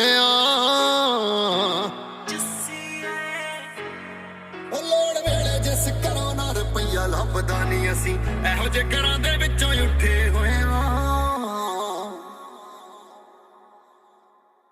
ਹੋਇਆ। ਲੋੜ ਵੇਲੇ ਜਿਸ ਕਰੋ ਨਾ ਰੁਪਈਆ ਲੱਭਦਾ ਨਹੀਂ ਅਸੀਂ। ਇਹੋ ਜੇ ਘਰਾਂ ਦੇ